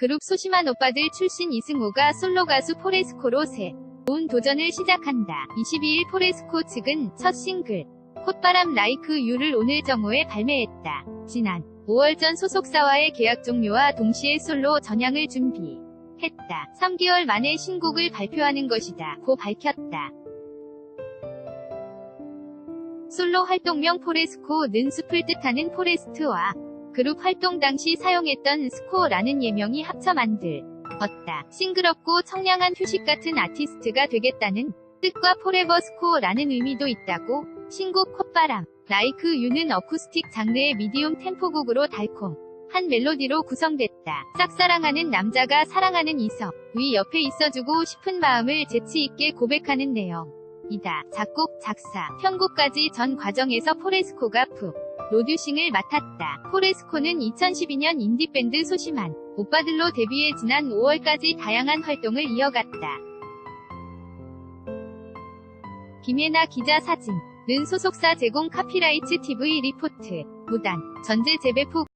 그룹 소심한 오빠들 출신 이승호가 솔로 가수 포레스코로 새온 도전을 시작한다. 22일 포레스코 측은 첫 싱글 콧바람 라이크 유를 오늘 정오에 발매했다. 지난 5월 전 소속사와의 계약 종료와 동시에 솔로 전향을 준비했다. 3개월 만에 신곡을 발표하는 것이다. 고 밝혔다. 솔로 활동명 포레스코는 숲을 뜻하는 포레스트와 그룹 활동 당시 사용했던 스코어라는 예명이 합쳐 만들었다. 싱그럽고 청량한 휴식 같은 아티스트가 되겠다는 뜻과 포레버 스코어라는 의미도 있다고 신곡 콧바람 라이크 유는 어쿠스틱 장르의 미디움 템포곡으로 달콤 한 멜로디로 구성됐다. 짝사랑하는 남자가 사랑하는 이성 위 옆에 있어주고 싶은 마음을 재치있게 고백하는 내용 이다. 작곡, 작사, 편곡까지 전 과정에서 포레스코가 푹 로듀싱을 맡았다. 포레스코는 2012년 인디밴드 소심한 오빠들로 데뷔해 지난 5월까지 다양한 활동을 이어갔다. 김예나 기자 사진 는 소속사 제공 카피라이츠 TV 리포트 무단 전제 재배포